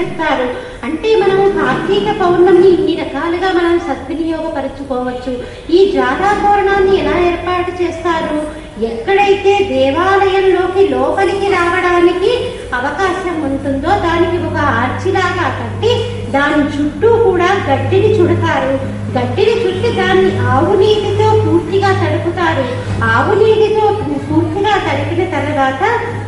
చెప్తారు. అంటే మనం కార్తీక పౌర్ణమి ఇన్ని రకాలుగా మనం సద్వినియోగపరచుకోవచ్చు. ఈ జాతా ఎలా ఏర్పాటు చేస్తారు? ఎక్కడైతే దేవాలయంలోకి లోపలికి రావడానికి అవకాశం ఉంటుందో దానికి ఒక ఆర్చిలాగా కట్టి దాని చుట్టూ కూడా గడ్డిని చుడతారు. గడ్డిని చుట్టి దాన్ని ఆవు నీటితో పూర్తిగా తడుపుతారు. ఆవు నీటితో పూర్తిగా తడిపిన తర్వాత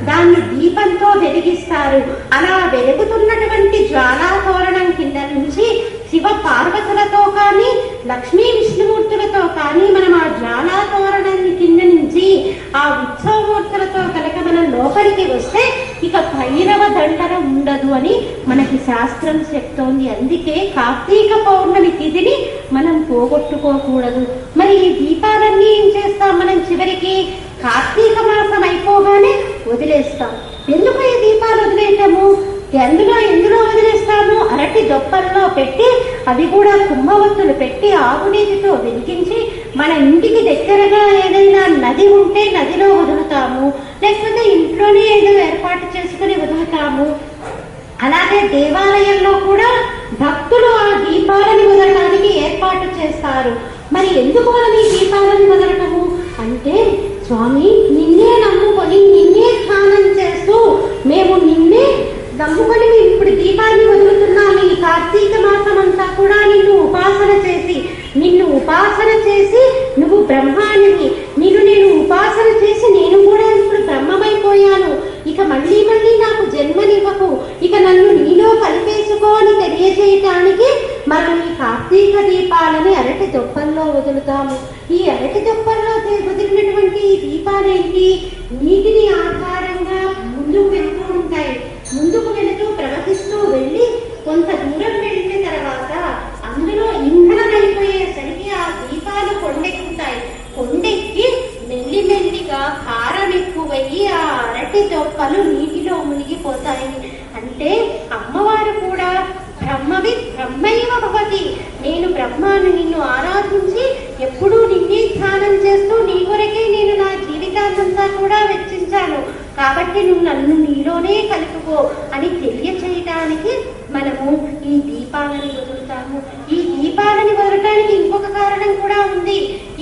దాన్ని దీపంతో వెలిగిస్తారు. అలా వెలుగుతున్నటువంటి జ్వాలా తోరణం కింద నుంచి శివ పార్వతులతో కానీ లక్ష్మీ విష్ణుమూర్తులతో కానీ మనం ఆ జ్వాలా తోరణాన్ని కింద నుంచి ఆ ఉత్సవమూర్తులతో కనుక మనం లోపలికి వస్తే ఇక భైరవ దండన ఉండదు అని మనకి శాస్త్రం చెప్తోంది. అందుకే కార్తీక పౌర్ణమి తిథిని మనం పోగొట్టుకోకూడదు. మరి ఈ దీపాలన్నీ ఏం చేస్తాం మనం చివరికి? కార్తీక మాసం అయిపోగానే వదిలేస్తాం. ఎందుకు ఈ దీపాలు వదిలేటము ఎందులో ఎందులో వదిలేస్తాము? అరటి దొప్పల్లో పెట్టి అవి కూడా కుంభవత్తులు పెట్టి ఆవు వెలిగించి మన ఇంటికి దగ్గరగా ఏదైనా నది ఉంటే నదిలో వదులుతాము. లేకపోతే ఇంట్లోనే ఏదో ఏర్పాటు చేసుకుని అలాగే దేవాలయంలో కూడా భక్తులు ఆ దీపాలను వదలడానికి ఏర్పాటు చేస్తారు. మరి ఎందుకు మనం ఈ దీపాలను వదలటము అంటే స్వామి నిన్నే నమ్ముకొని నిన్నే ధ్యానం చేస్తూ మేము నిన్నే నమ్ముకొని మేము ఇప్పుడు దీపాన్ని వదులుతున్నాము ఈ కార్తీక మాసం అంతా కూడా నిన్ను ఉపాసన చేసి నిన్ను ఉపాసన చేసి నువ్వు బ్రహ్మానివి నిన్ను నేను ఉపాసన చేసి నేను కూడా ఇప్పుడు బ్రహ్మమైపోయాను ఇక మళ్ళీ మళ్ళీ నాకు జన్మనివ్వకు ఇక నన్ను నీలో కలిపేసుకో అని తెలియజేయటానికి మనం ఈ కార్తీక దీపాలని అరటి దొప్పల్లో వదులుతాము. ఈ అరటి దొప్పల్లో వదిలినటువంటి ఈ దీపాలేంటి? నీటిని ఆధారంగా ముందుకు వెళ్తూ ఉంటాయి. ముందుకు వెళుతూ ప్రవహిస్తూ వెళ్ళి కొంత దూరం వెళ్ళిన తర్వాత అందులో ఇంధనం అయిపోయేసరికి ఆ దీపాలు కొండెక్కుతాయి కొండెక్కి మెల్లి మెల్లిగా కారం ఎక్కువయ్యి ఆ అరటి దొప్పలు నీటిలో మునిగిపోతాయి. అంటే అమ్మవారు కూడా బ్రహ్మవి బ్రహ్మైవ భవతి. నేను బ్రహ్మాను నిన్ను ఆరాధించి ఎప్పుడూ నిన్నే ధ్యానం చేస్తూ నీ కొరకే నేను నా జీవితాన్నంతా కూడా వెచ్చించాను. కాబట్టి నువ్వు నన్ను నీలోనే కలుపుకో అని తెలియచేయటానికి మనము ఈ దీపాలని వదులుతాము ఈ దీపాలని వదలటానికి ఇంకొక కారణం కూడా ఉంది.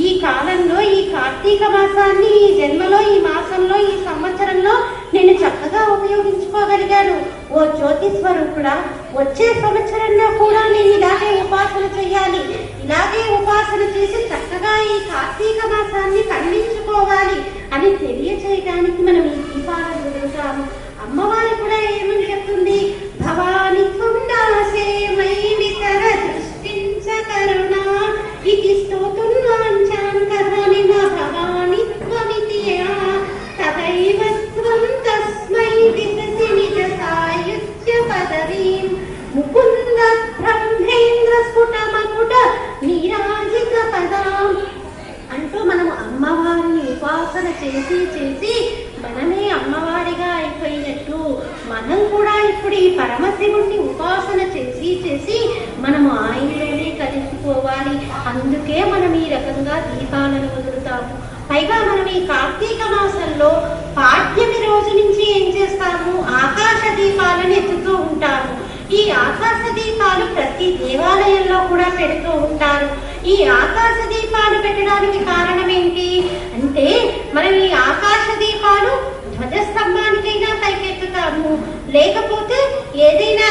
ఈ కాలంలో ఈ కార్తీక మాసాన్ని ఈ జన్మలో ఈ మాసంలో ఈ సంవత్సరంలో నేను చక్కగా ఉపయోగించుకోగలిగాను. ఓ జ్యోతిస్వరూపుడా వచ్చే సంవత్సరంలో కూడా నేను ఇలాగే ఉపాసన చేయాలి. ఇలాగే ఉపాసన చేసి చక్కగా ఈ కార్తీక మాసాన్ని ఖండించుకోవాలి అని తెలియచేయడానికి మనం ఈ దీపాలను వదులుతాము అమ్మవారు కూడా ఏమని చెప్తుంది? భవాని త్వందాసే మై దృష్టించ కరుణా ఇది స్తోతున్నాంచాం కర్మని నా భవాని త్వమితి యా తదైవ త్వం తస్మై దిశసి నిజ సాయుధ్య పదవీం. ముకుంద బ్రహ్మేంద్ర స్ఫుట మకుట నీరాజిత పదాం. అంటూ మనము అమ్మవారిని ఉపాసన చేసి చేసి మనమే అమ్మవారిగా మనం కూడా ఇప్పుడు ఈ పరమశివుణ్ణి ఉపాసన చేసి చేసి మనము ఆయనలోనే కలిసిపోవాలి. అందుకే మనం ఈ రకంగా దీపాలను వదులుతాము. పైగా మనం ఈ కార్తీక మాసంలో పాఠ్యమి రోజు నుంచి ఏం చేస్తాము? ఆకాశ దీపాలను ఎత్తుతూ ఉంటాము. ఈ ఆకాశ దీపాలు ప్రతి దేవాలయంలో కూడా పెడుతూ ఉంటారు. ఈ ఆకాశ దీపాలు పెట్టడానికి కారణం ఏంటి? అంటే మనం ఈ ఆకాశ దీపాలు ధ్వజస్తంభానికైనా పైకెత్తుతాము లేకపోతే ఏదైనా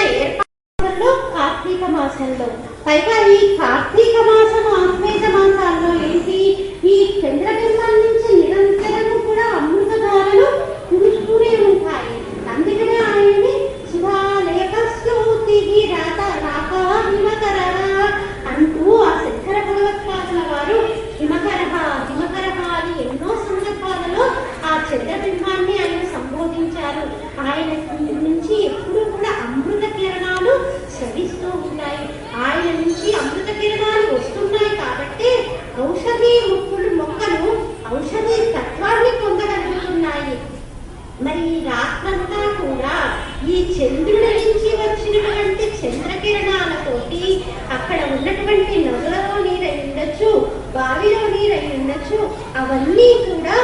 అవన్నీ కూడా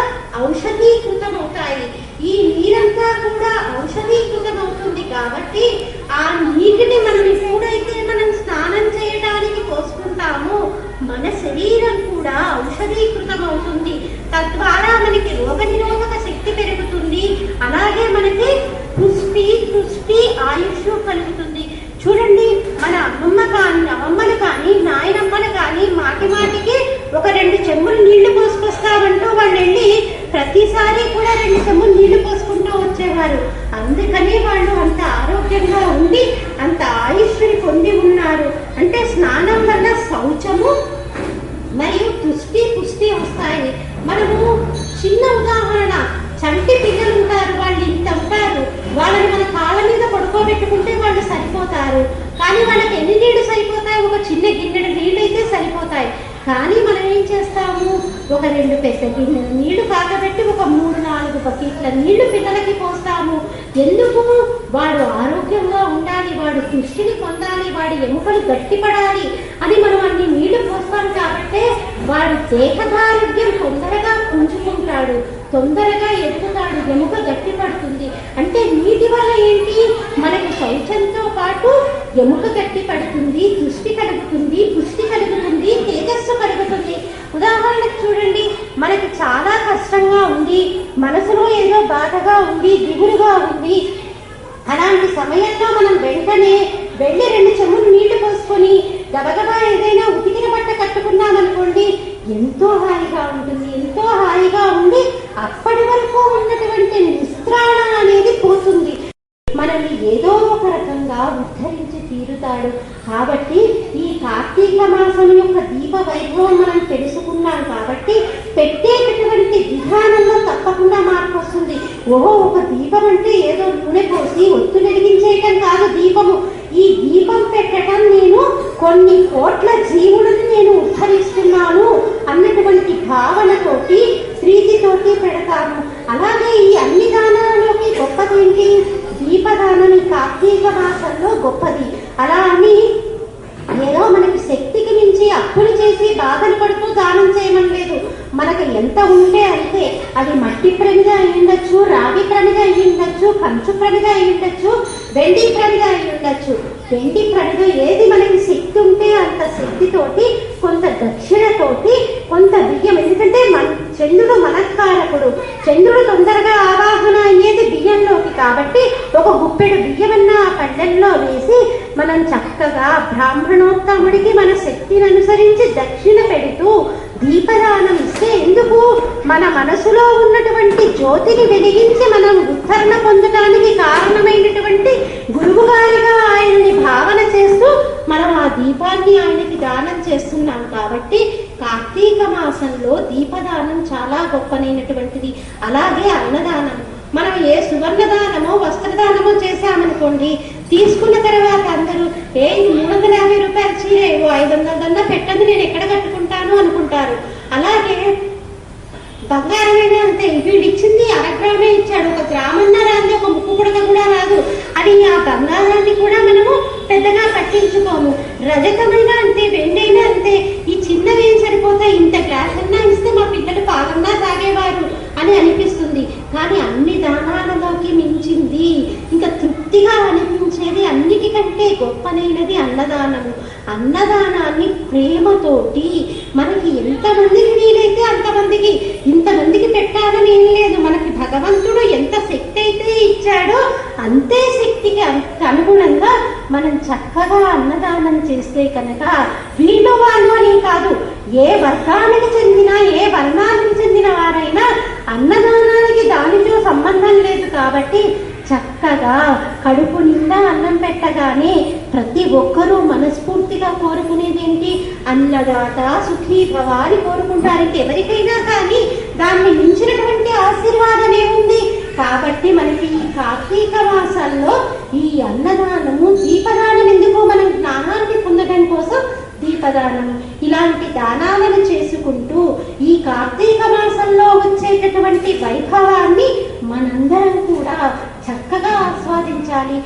ఔషధీకృతమవుతాయి. ఈ నీరంతా కూడా ఔషధీకృతమవుతుంది కాబట్టి ఆ నీటిని మనం ఎప్పుడైతే మనం స్నానం చేయడానికి పోసుకుంటామో మన శరీరం కూడా ఔషధీకృతమవుతుంది. తద్వారా మనకి రోగనిరోధక శక్తి పెరుగుతుంది. అలాగే మనకి పుష్టి పుష్టి ఆయుష్ కలుగుతుంది. చూడండి మన అమ్మమ్మ కానీ అమ్మమ్మలు కానీ నాయనమ్మలు కానీ మాటి మాటికి ఒక రెండు చెంబులు నీళ్ళు పోసుకొస్తామంటూ వాళ్ళు వెళ్ళి ప్రతిసారి కూడా రెండు చెంబులు నీళ్ళు పోసుకుంటూ వచ్చేవారు. అందుకని వాళ్ళు అంత ఆరోగ్యంగా ఉండి అంత ఆయుష్ని పొంది ఉన్నారు అంటే స్నానం వల్ల శౌచము మరియు పుష్టి పుష్టి వస్తాయి మనము చిన్న ఉదాహరణ చంటి పిల్లలు ఉంటారు వాళ్ళు ఇంత ఉంటారు వాళ్ళని మన కాళ్ళ మీద పడుకోబెట్టుకుంటే వాళ్ళు సరిపోతారు కానీ వాళ్ళకి ఎన్ని నీళ్ళు సరిపోతాయి ఒక చిన్న గిన్నెడు నీళ్ళు అయితే సరిపోతాయి కానీ మనం ఏం చేస్తాము? ఒక రెండు పెద్ద గిన్నెలు నీళ్ళు కాగబెట్టి ఒక మూడు నాలుగు బకెట్ల నీళ్ళు పిల్లలకి పోస్తాము. ఎందుకు? వాడు ఆరోగ్యంగా ఉండాలి వాడు దృష్టిని పొందాలి వాడి ఎముకలు గట్టిపడాలి అని మనం అన్ని నీళ్ళు పోస్తాం కాబట్టే వాడు దేహదారోగ్యం తొందరగా పుంజుకుంటాడు తొందరగా ఎదుగుతాడు ఎముక గట్టి పడుతుంది. అంటే నీటి వల్ల ఏంటి? మనకి శౌచంతో పాటు ఎముక గట్టి పడుతుంది దృష్టి కలుగుతుంది పుష్టి కలుగుతుంది తేజస్సు కలుగుతుంది. ఉదాహరణకు చూడండి మనకి చాలా కష్టంగా ఉంది మనసులో ఏదో బాధగా ఉంది దిగులుగా ఉంది. అలాంటి సమయంలో మనం వెంటనే వెళ్ళి రెండు చెమ్ములు నీళ్ళు పోసుకొని గబగబా ఏదైనా ఉతికి కట్టుకున్నామనుకోండి ఎంతో హాయిగా ఉంటుంది ఎంతో హాయిగా ఉండి అప్పటి వరకు ఉన్నటువంటి నిస్త్రాణ అనేది పోతుంది. మనల్ని ఏదో ఒక రకంగా ఉద్ధరించి తీరుతాడు. కాబట్టి ఈ కార్తీక మాసం యొక్క దీప వైభవం మనం తెలుసుకున్నాం కాబట్టి పెట్టేటటువంటి విధానంలో తప్పకుండా మార్పు వస్తుంది. ఓహో ఒక దీపం అంటే ఏదో నూనె పోసి ఒత్తు వెలిగించేయటం కాదు దీపము. ఈ దీపం పెట్టడం నేను కొన్ని కోట్ల జీవులను నేను ఉద్ధరిస్తున్నాను అన్నటువంటి భావనతోటి ప్రీతితోటి పెడతాను. అలాగే ఈ అన్ని దానాలలోకి గొప్పదేంటి దీపదానం ఈ కార్తీక మాసంలో గొప్పది. అలా అని ఏదో మనకి శక్తికి మించి అప్పులు చేసి బాధలు పడుతూ దానం చేయమని లేదు. మనకు ఎంత ఉంటే అయితే అది మట్టి ప్రమిద అయి ఉండొచ్చు రాగి ప్రమిద అయి ఉండొచ్చు కంచు ప్రమిద అయి ఉండొచ్చు వెండి ప్రమిద అయి ఉండొచ్చు. వెండి ప్రమిద ఏది మనకి శక్తి ఉంటే అంత శక్తితోటి కొంత దక్షిణతోటి కొంత బియ్యం. ఎందుకంటే మన చంద్రుడు మనకారకుడు. చంద్రుడు తొందరగా ఆవాహన అయ్యేది బియ్యంలోకి కాబట్టి ఒక గుప్పెడు బియ్యమన్న ఆ పండంలో వేసి మనం చక్కగా బ్రాహ్మణోత్తముడికి మన శక్తిని అనుసరించి దక్షిణ పెడుతూ దీపదానం ఇస్తే ఎందుకు? మన మనసులో ఉన్నటువంటి జ్యోతిని వెలిగించి మనం ఉద్ధరణ పొందడానికి కారణమైనటువంటి గురువు గారిగా ఆయన్ని భావన చేస్తూ మనం ఆ దీపాన్ని ఆయనకి దానం చేస్తున్నాం కాబట్టి కార్తీక మాసంలో దీపదానం చాలా గొప్పనైనటువంటిది. అలాగే అన్నదానం. మనం ఏ సువర్ణదానమో వస్త్రదానమో చేశామనుకోండి తీసుకున్న తర్వాత అందరూ ఏ ఇది మూడు వందల యాభై రూపాయల చీర ఏవో ఐదు వందల దన్నా పెట్టండి నేను ఎక్కడ కట్టుకుంటాను అనుకుంటారు. అలాగే బంగారమైనా అంతే వీడు ఇచ్చింది అరగ్రామే ఇచ్చాడు. ఒక గ్రామన్న రాదు ఒక ముక్కు పుడక కూడా రాదు. అది ఆ బంగారాన్ని కూడా మనము పెద్దగా పట్టించుకోము. రజతమైనా అంతే వెండైనా అంతే. ఈ చిన్నవి ఏం సరిపోతాయి? ఇంత గ్లాస్ అన్నా ఇస్తే మా పిల్లలు పాలన్నా తాగేవారు అని అనిపిస్తుంది. కానీ అన్ని దానాలలోకి మించింది అన్నిటికంటే గొప్పనైనది అన్నదానము. అన్నదానాన్ని ప్రేమతోటి మనకి ఎంతమందికి వీలైతే అంతమందికి ఇంతమందికి పెట్టాలని ఏం లేదు. మనకి భగవంతుడు ఎంత శక్తి అయితే ఇచ్చాడో అంతే శక్తికి అనుగుణంగా మనం చక్కగా అన్నదానం చేస్తే కనుక వీళ్ళు వాళ్ళు అని కాదు ఏ వర్గానికి చెందిన ఏ వర్ణానికి చెందిన వారైనా అన్నదానానికి దానితో సంబంధం లేదు కాబట్టి చక్కగా కడుపు నిండా అన్నం పెట్టగానే ప్రతి ఒక్కరూ మనస్ఫూర్తిగా కోరుకునేది ఏంటి అన్నదాత సుఖీ భవ అని కోరుకుంటారు ఎవరికైనా కానీ దాన్ని మించినటువంటి ఆశీర్వాదం ఏముంది కాబట్టి మనకి ఈ కార్తీక మాసాల్లో ఈ అన్నదానము దీపదానం ఎందుకు మనం జ్ఞానాన్ని పొందడం కోసం? దీపదానం. ఇలాంటి దానాలను చేసుకుంటూ ఈ కార్తీక మాసంలో వచ్చేటటువంటి వైభవాన్ని మనందరం కూడా చక్కగా ఆస్వాదించాలి.